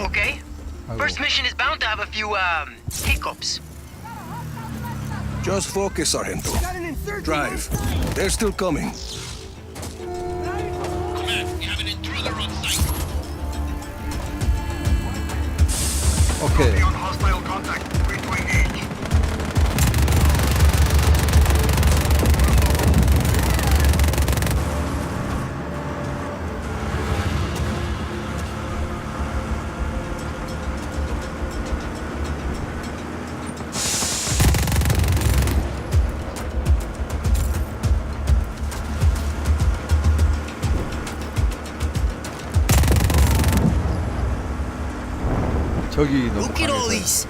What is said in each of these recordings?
okay? First mission is bound to have a few, um, hiccups. Just focus, Sargento. Drive. They're still coming. We have an intruder on site. Okay. On hostile contact. 저기 너무 강해서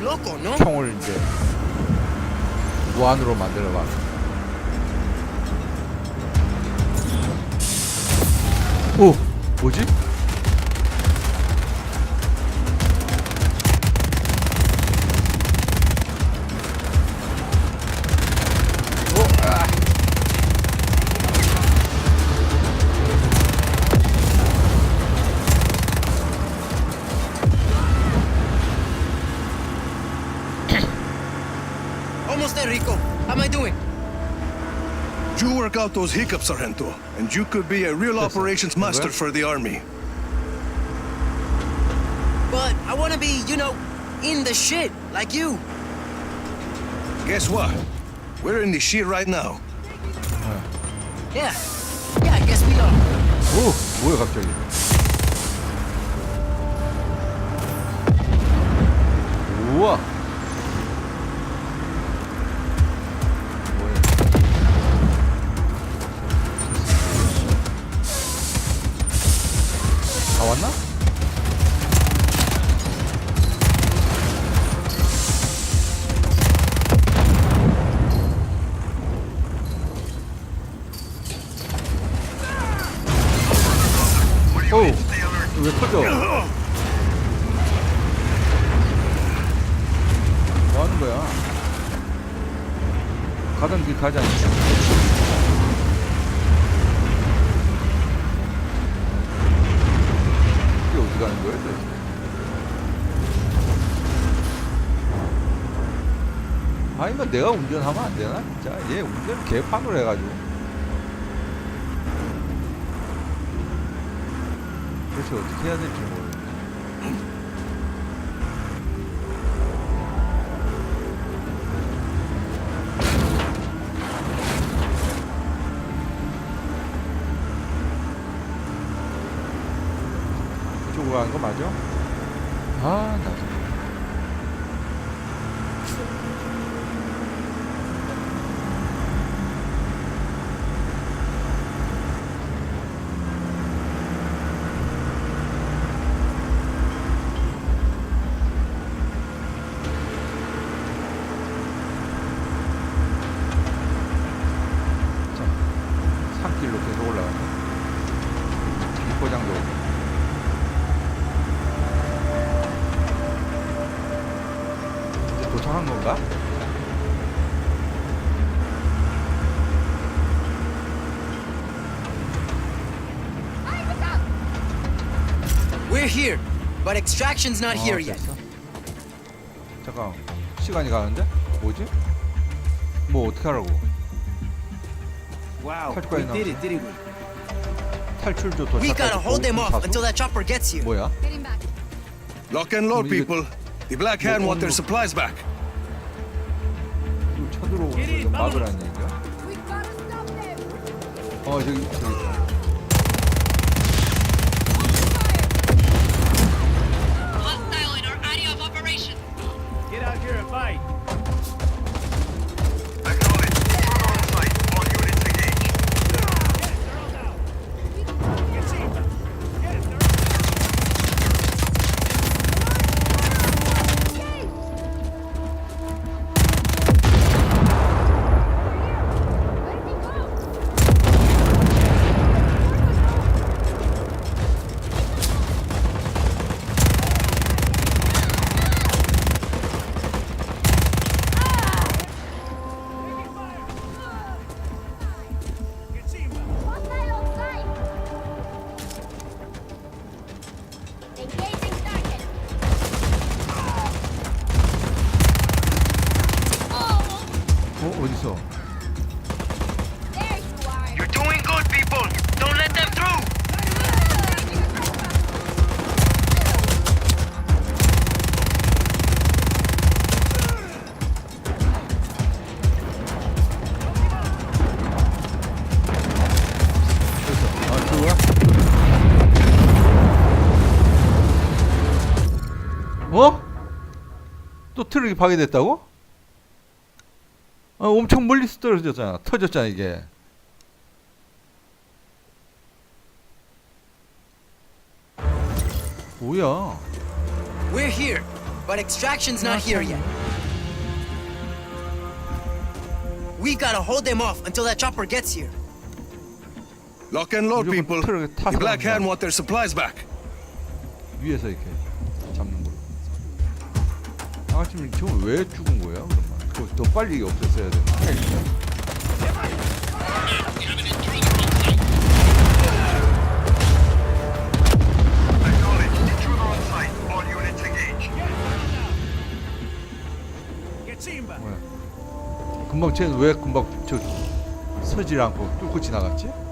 loco, no? 총을 이제 무한으로 만들어봐. 오, 뭐지? out those hiccups, Sargento, and you could be a real Yes, sir. operations master Well- for the army. But I wanna be, you know, in the shit, like you. Guess what? We're in the shit right now. Yeah. Yeah, I guess we are. 오, 뭐야 갑자기? 우와. 아니 면 내가 운전하면 안 되나? 진짜 얘 운전 개판으로 해가지고. 도대체 어떻게 해야 될지 모르겠네. 이쪽으로 가는 거 맞아? 이제 도착한 건가? We're here, but extraction's not 어, here yet. 됐어. 잠깐, 시간이 가는데? 뭐지? 뭐 어떻게 하라고? Wow, 탈출까지 we did 나왔어. it, didn't we? 탈출조 도착. We gotta hold them off until that chopper gets here. 뭐야? Getting back. Lock and load, We- people. The Black Hand want their supplies back. 막으라는 얘기야? 어 저기 저기 또 트럭이 파괴됐다고? 아, 엄청 멀리서 떨어졌잖아. 터졌잖아 이게. 뭐야? We're here, but extraction's not here yet. We gotta hold them off until that chopper gets here. Lock and load, people. The Black. Hand want their supplies back. 위에서 이렇게. 하시면 지금 왜 죽은 거야? 그러면 그거 더 빨리 없앴어야 되나? 왜? 금방 쟤왜 금방 저 서질 않고 뚫고 지나갔지?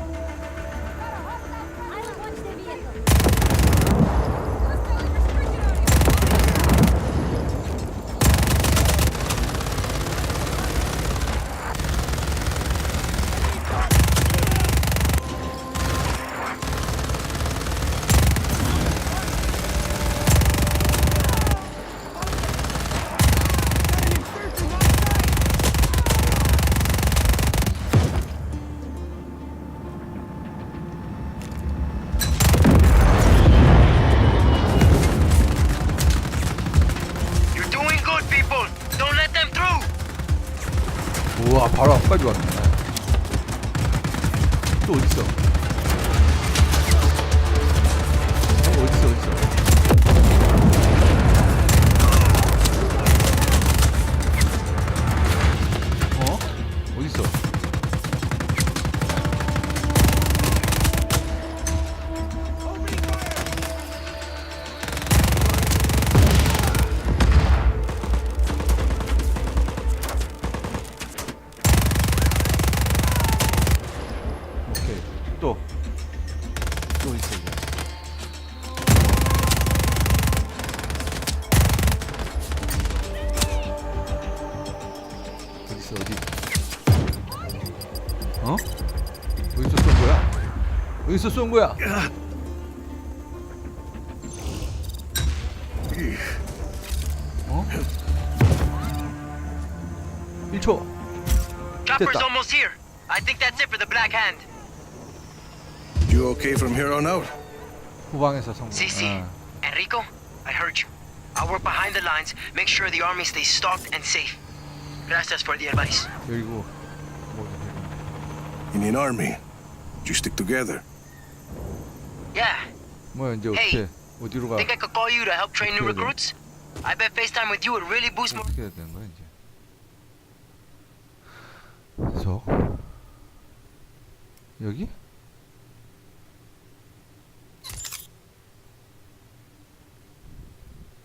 우와 바로 앞까지 왔네. 또 어디 있어? 어, 어디 있어? 어디서 쏜 거야? 어? 1초. Chopper's 됐다. almost here. I think that's it for the Black Hand. You okay from here on out? 후방에서 성공. CC, 아. Enrico, I heard you. I'll work behind the lines, make sure the army stays stocked and safe. Gracias for the advice. 그리고 뭐 이렇게. In an army, you stick together. Yeah, 뭐야 이제 Hey. 어떻게 어디로 가? think I could call you to help train new recruits? I bet FaceTime with you would really boost more. 어떻게 해야 되는 거야 이제? 그래서 여기?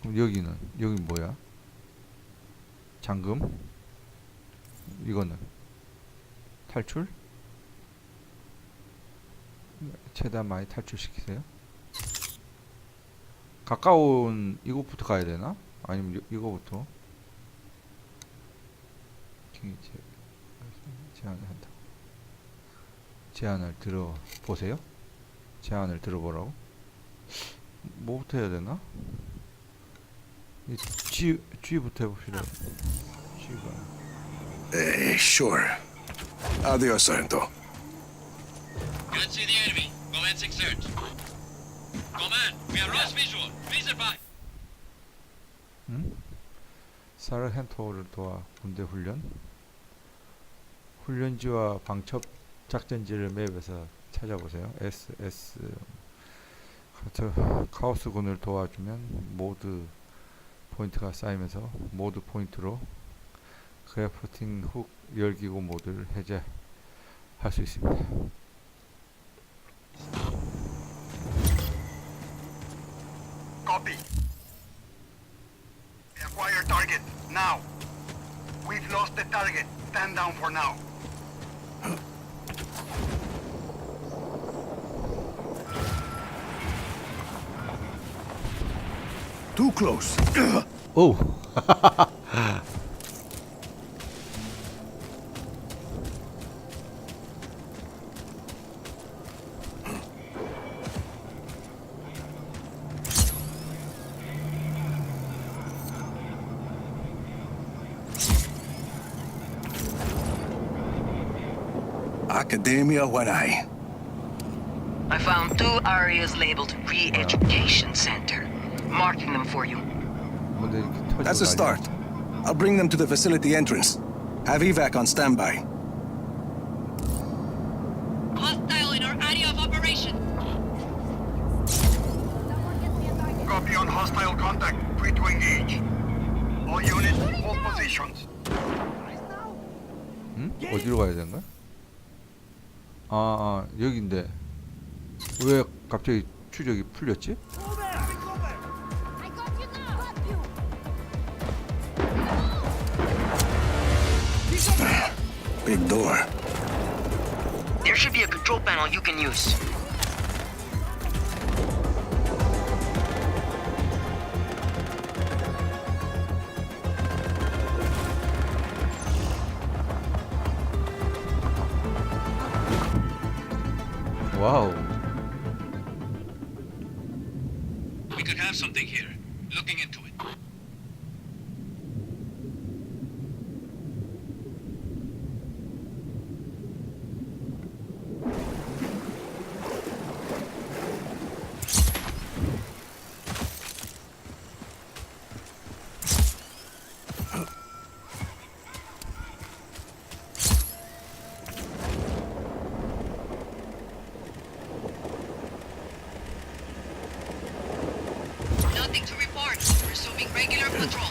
그럼 여기는 여기 뭐야? 잠금? 이거는 탈출? 최대한 많이 탈출시키세요. 가까운 이곳부터 가야 되나? 아니면 요- 이거부터? king 제- 제안을 한다. 제안을 들어 보세요. 제안을 들어보라고. 뭐부터 해야 되나? 이 G G부터 해봅시다. G가 Eh, sure. Adios. Can't see the enemy. Commencing search. Command, we are lost visual. Please advise. 응? 사르헨토를 도와 군대 훈련. 훈련지와 방첩 작전지를 맵에서 찾아보세요. SS 카오스군을 도와주면 모드 포인트가 쌓이면서 모드 포인트로 그래프팅 훅 열기구 모드를 해제할 수 있습니다. Stand down for now. Too close. 오. Academia when I. I found two areas labeled re-education center. Marking them for you. 뭔데 이렇게 터지고 That's a 난리야. start. I'll bring them to the facility entrance. Have evac on standby. Hostile in our area of operation. Someone get me a target. Copy on hostile contact. Free to engage. All units, hold positions. 응? 어디로 가야 되는 거야? 아, 아 여기인데 왜 갑자기 추적이 풀렸지? Big door. There should be a control panel you can use. 와우. We could have something here. Looking into it. Nothing to report. Resuming regular patrol.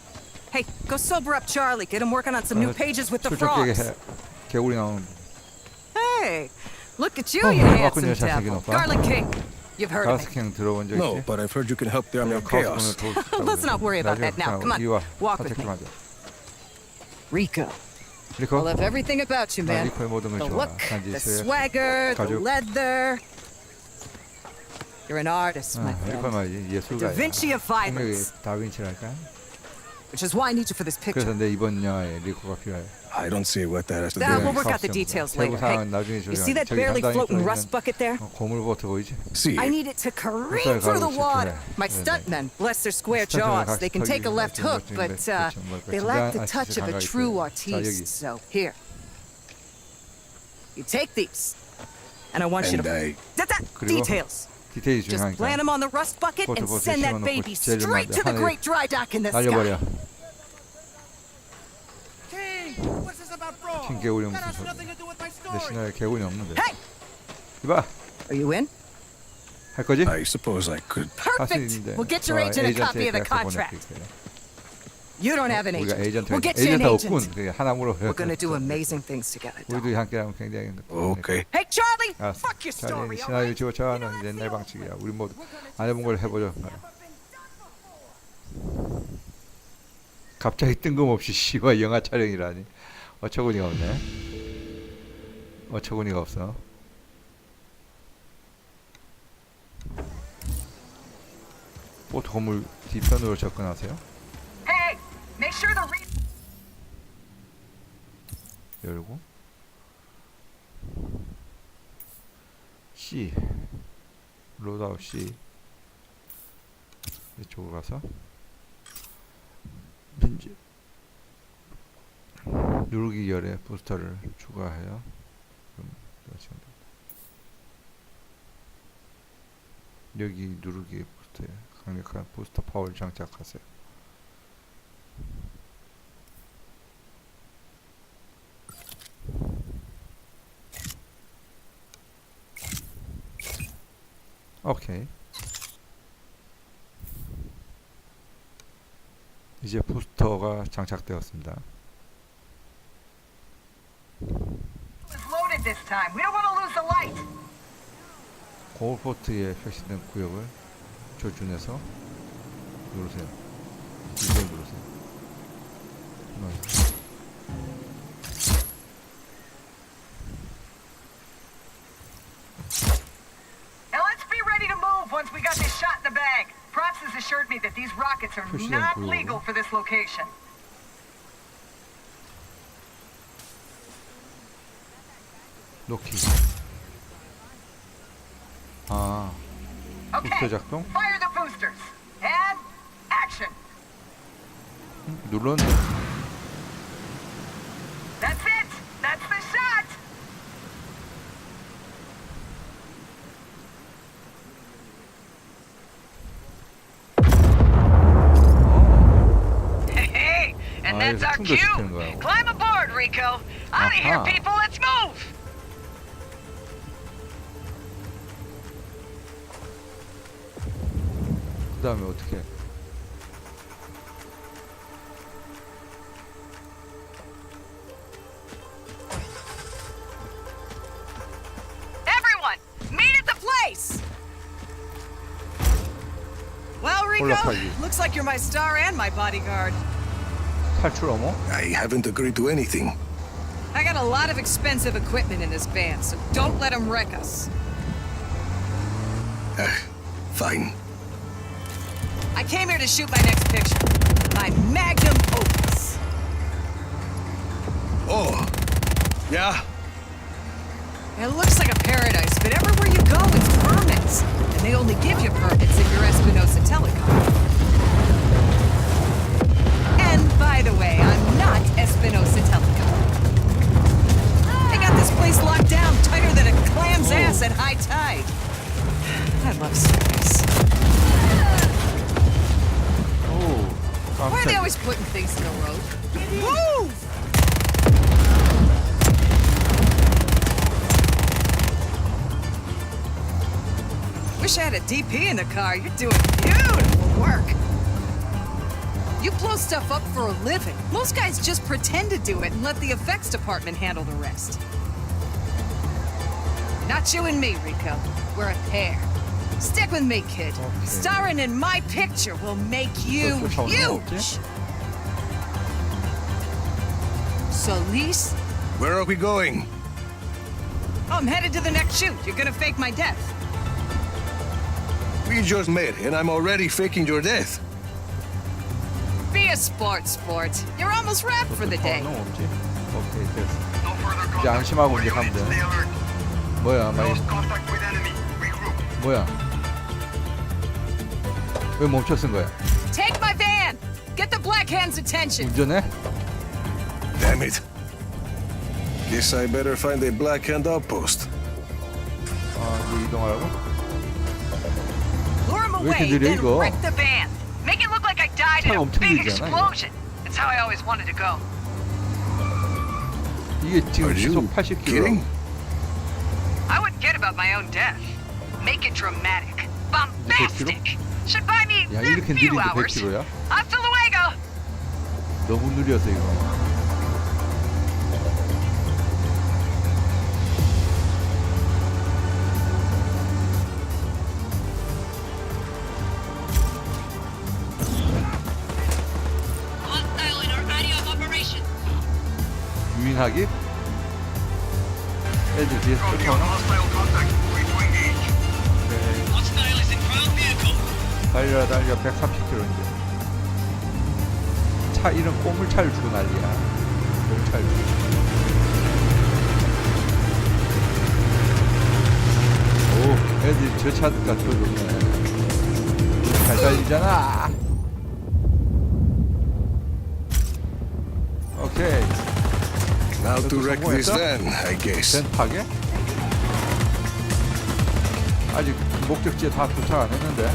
Hey, go sober up Charlie. Get him working on some new 어, pages with the 출적객에 frogs. 해- 개구리 나오는 Hey, look at you, Oh, you handsome 왔군요, 잘생긴 devil. 오빠. Garlic King. You've heard of me. 가스킹 들어본 적 No, 있지? but I've heard you can help the army of chaos. Let's not worry about that now. Come on, walk with me. 하자. Rico. 리코? I love everything about you, 아, man. 리코의 모든 걸 The 좋아. look, 단지 the 있어야 swagger, the 가죽. leather. You're an artist, my 아, 리코 friend. 말이지 예술가야. Da Vinci of 분명히 violence. 다빈치랄까? Which is why I need you for this picture. 그래서 내 이번 영화에 리코가 필요해. I don't see what that has to do Now with we'll work out the 값정보. details later. Hey, 세부사항은 나중에 you see that 저기 barely 상당히 floating 좀 rust 있는, bucket there? 어, 고물버터 보이지? See, I need it to careen 쌀 through the 가루치 water. 필요해. My 네네. stuntmen, bless their square 스타트가 jaws, they can 각기 take a left 털기 hook, 같은 but 게 uh, 그렇죠. 뭐 they 진짜 lack the 아시죠? touch of a 감각이 true 있어요. 자, 여기. artiste. So here, you take these, and I want you and to I. Da-da, 그리고 details. 디테일이 Just 중요하니까 plant them on the rust bucket and 포트포트 send that 씌워놓고 baby 제일 straight 먼저 to the 하늘에 great dry dock in the 날려버려. sky. King, what's this about frogs? king 개구리 That 무슨 has 소리? nothing to do with my 내 story. 시나리오에 개구리 없는데. Hey, 이봐, are you in? 할 거지? I suppose I could. 할 수 Perfect. 있는데. We'll get your 어, agent a copy of the 에이전트에게 contract. You don't have an 우리가 agent. 에이전트 We'll get you an 에이전트. 없군. 그게 하나무로. We're gonna do amazing things together. doll. 우리도 함께하면 굉장히. Okay. Hey, Charlie! 알았어. Fuck your 자, story, 이 all 시나리오 right? 집어쳐는 옛날 방식이야. 우리 모두 안 해본 걸 해보죠. 갑자기 뜬금없이 씨와 영화 촬영이라니 어처구니가 없네. 어처구니가 없어. 보트 건물 뒤편으로 접근하세요. Hey, make sure the re- 열고. C. 로드아웃 C. 이쪽으로 가서. 렌즈 누르기 열에 부스터를 됩니다. 여기 누르기 부스터에 강력한 부스터 파워를 장착하세요. 오케이. 이제 부스터가 장착되었습니다. 고울포트에 표시된 구역을 조준해서 누르세요. 이걸 누르세요. assured me that these rockets are Push them not through. legal for this location. 놓기. 아, 부스터 Okay, 작동? fire the boosters. And action. 음, 눌렀는데. That's our cue. Climb aboard, Rico. Out of here, people. Let's move. Куда мы? Everyone, meet at the place. Well, Rico, looks like you're my star and my bodyguard. 탈출 어머? I haven't agreed to anything. I got a lot of expensive equipment in this van, so don't let them wreck us. Ah, fine. I came here to shoot my next picture. My magnum opus. Oh, yeah. It looks like a paradise, but everywhere you go, it's permits. And they only give you permits if you're Espinosa Telecom. By the way, I'm not Espinosa Teleco. I got this place locked down tighter than a clam's ass at high tide. I love stories. Oh. Why are they always putting things in a row? Move! Wish I had a DP in the car. You're doing beautiful work. You blow stuff up for a living. Most guys just pretend to do it and let the effects department handle the rest. Not you and me, Rico. We're a pair. Stick with me, kid. Okay. Starring in my picture will make you huge. Solis? Where are we going? Oh, I'm headed to the next shoot. You're gonna fake my death. We just met, and I'm already faking your death Be a sport, sport. You're almost wrapped for the day. 는 없지? 오케이 됐어. No further 이제 contact. 안심하고 All 이제 가면 units, 돼. stay alert. 뭐야, 마이 Lost contact with enemy. Regroup. 뭐야? 왜 멈춰 쓴 거야? Take my van. Get the Black Hand's attention. 운전해? Damn it. Guess I better find a black hand outpost. 아, 이제 이동하라고? Lure him 왜 이렇게 away, 느려, then 이거? wreck the van. I died in 차가 a 엄청 big 느리잖아, 이거. explosion. That's how I always wanted to go. 이게 지금 Are you 시속 80km. kidding? I wouldn't kid about my own death. Make it dramatic. 이제 Bombastic. Should buy me 야, a 이렇게 few 느린데 hours. 100km야? Hasta luego. 너무 느려서 이거. 하기? 애들 뒤에서 쫓아오나? vehicle. 달려 달려 130km인데 차 이런 꼬물차를 주고 난리야 꼬물차를 주고 오 애들이 저 차가 더 좋네 잘 달리잖아 오케이 Now to wreck this van, I guess. 벤 타게? 아직 목적지에 다 도착 안 했는데.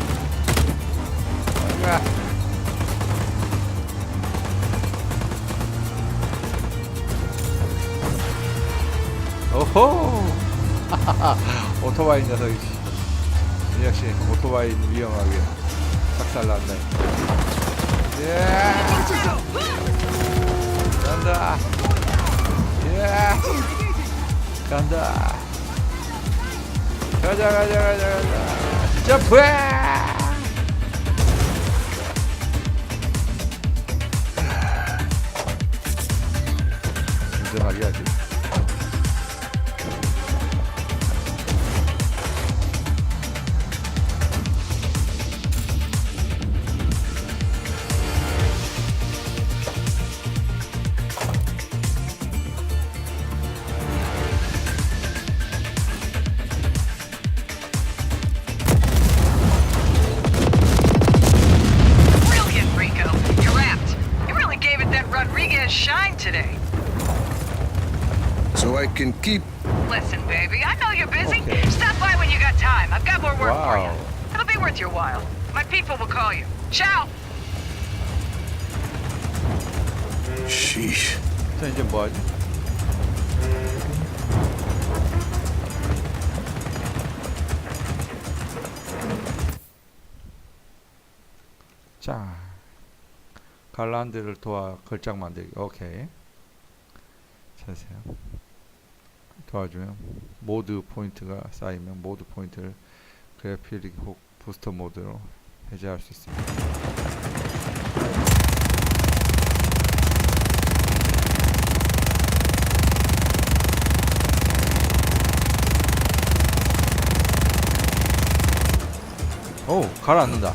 아, 오호! 오토바이 녀석이. 이 역시 오토바이는 위험하게 작살났네. 예! 간다! 예! 간다. 가자 가자 가자 가자. 점프 자 이제 뭐 하지? 자 갈란드를 도와 걸작 만들기. 오케이. 자세요. 도와주면 모드 포인트가 쌓이면 모드 포인트를 그래픽 혹 부스터 모드로 해제할 수 있습니다 오 가라앉는다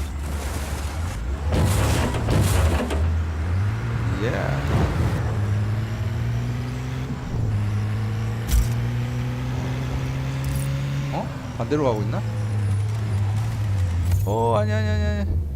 Yeah. 어? 반대로 가고 있나? 오 아니 아니 아니 아니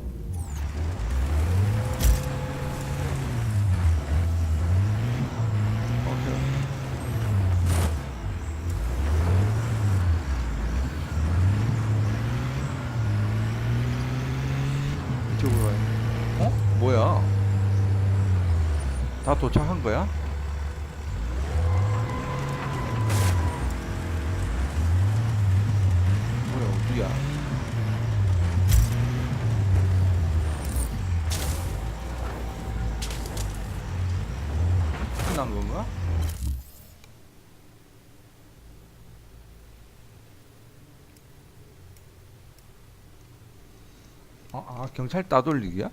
건가? 어, 아 경찰 따돌리기야?